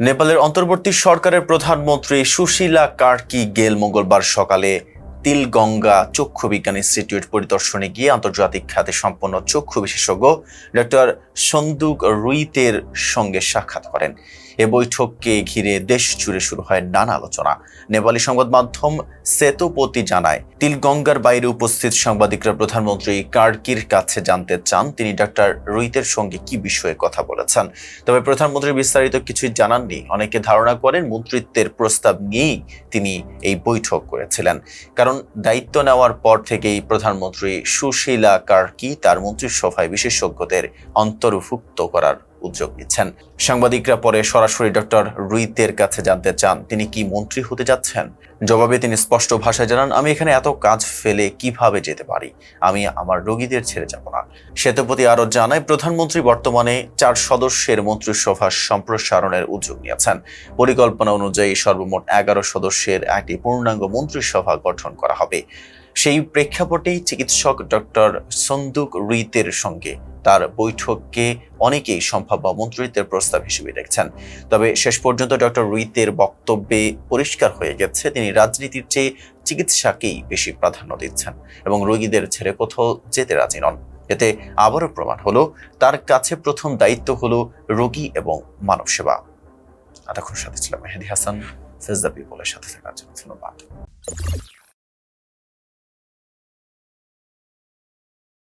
নেপালের অন্তর্বর্তী সরকারের প্রধানমন্ত্রী সুশীলা কার্কি গেল মঙ্গলবার সকালে তিলগঙ্গা চক্ষু বিজ্ঞান ইনস্টিটিউট পরিদর্শনে গিয়ে আন্তর্জাতিক খ্যাতি সম্পন্ন চক্ষু বিশেষজ্ঞ ডক্টর সন্দুক রুইতের সঙ্গে সাক্ষাৎ করেন। এ বৈঠককে ঘিরে দেশ জুড়ে শুরু হয় নানা আলোচনা। নেপালি সংবাদ মাধ্যম সেতুপতি জানায়, তিলগঙ্গার বাইরে উপস্থিত সাংবাদিকরা প্রধানমন্ত্রী কার্কির কাছে জানতে চান তিনি ডক্টর রুইতের সঙ্গে কি বিষয়ে কথা বলেছেন। তবে প্রধানমন্ত্রী বিস্তারিত কিছুই জানাননি। অনেকে ধারণা করেন মন্ত্রিত্বের প্রস্তাব নিয়েই তিনি এই বৈঠক করেছিলেন। কারণ দায়িত্ব নেওয়ার পর থেকেই প্রধানমন্ত্রী সুশীলা কার্কি তার মন্ত্রিসভায় বিশেষজ্ঞদের অন্তর্ভুক্ত করার উদ্যোগ নিচ্ছেন। সাংবাদিকরা পরে সরাসরি ডক্টর রুইতের কাছে জানতে চান, তিনি কি মন্ত্রী হতে যাচ্ছেন? জবাবে তিনি স্পষ্ট ভাষায় জানান, আমি এখানে এত কাজ ফেলে কীভাবে যেতে পারি? আমি আমার রোগীদের ছেড়ে যাব না। সেতুপতি আরও জানায়, প্রধানমন্ত্রী বর্তমানে চার সদস্যের মন্ত্রিসভা সম্প্রসারণের উদ্যোগ নিয়েছেন। পরিকল্পনা অনুযায়ী সর্বমোট এগারো সদস্যের একটি পূর্ণাঙ্গ মন্ত্রিসভা গঠন করা হবে। সেই প্রেক্ষাপটেই চিকিৎসক ডক্টর সন্দুক রুইতের সঙ্গে তার বৈঠককে অনেকেই সম্ভাব্য মন্ত্রিত্বের প্রস্তাব হিসেবে দেখছেন। তবে শেষ পর্যন্ত ডক্টর রুইতের বক্তব্যে পরিষ্কার হয়ে গেছে, তিনি রাজনীতির চেয়ে চিকিৎসাকেই বেশি প্রাধান্য দিচ্ছেন এবং রোগীদের ছেড়ে কোথাও যেতে রাজি নন। এতে আবারও প্রমাণ হলো, তার কাছে প্রথম দায়িত্ব হলো রোগী এবং মানব সেবা এতক্ষণ সাথে ছিলাম মেহেদি হাসান ফেজদা পিপলের সাথে থাকার জন্য ধন্যবাদ।